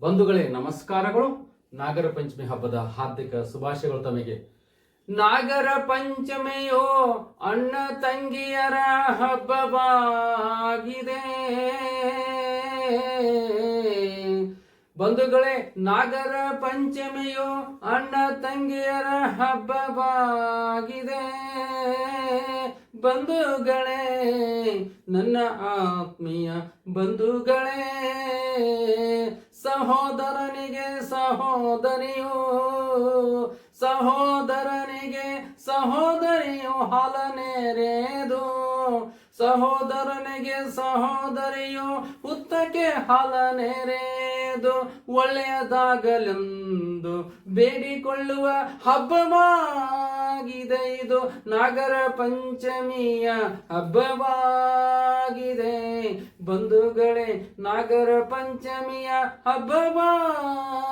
ಬಂಧುಗಳೇ, ನಮಸ್ಕಾರಗಳು. ನಾಗರ ಪಂಚಮಿ ಹಬ್ಬದ ಹಾರ್ದಿಕ ಶುಭಾಶಯಗಳು ತಮಗೆ. ನಾಗರ ಪಂಚಮಿಯೋ ಅಣ್ಣ ತಂಗಿಯರ ಹಬ್ಬವಾಗಿದೆ. ಬಂಧುಗಳೇ, ನಾಗರ ಪಂಚಮಿಯೋ ಅಣ್ಣ ತಂಗಿಯರ ಹಬ್ಬವಾಗಿದೆ. ಬಂಧುಗಳೇ, ನನ್ನ ಆತ್ಮೀಯ ಬಂಧುಗಳೇ. ಸಹೋದರನಿಗೆ ಸಹೋದರಿಯು ಸಹೋದರನಿಗೆ ಸಹೋದರಿಯು ಹಲನೆರೆದು, ಸಹೋದರನಿಗೆ ಸಹೋದರಿಯು ಹುತ್ತಕ್ಕೆ ಹಲನೆರೆದು, ಒಳ್ಳೆಯದಾಗಲೆಂದು ಬೇಡಿಕೊಳ್ಳುವ ಹಬ್ಬವಾಗಿದೆ ಇದು. ನಾಗರ ಪಂಚಮಿಯ ಹಬ್ಬವಾಗಿದೆ ಬಂಧುಗಳೇ ನಾಗರ ಪಂಚಮಿಯ ಹಬ್ಬವಾಗಿದೆ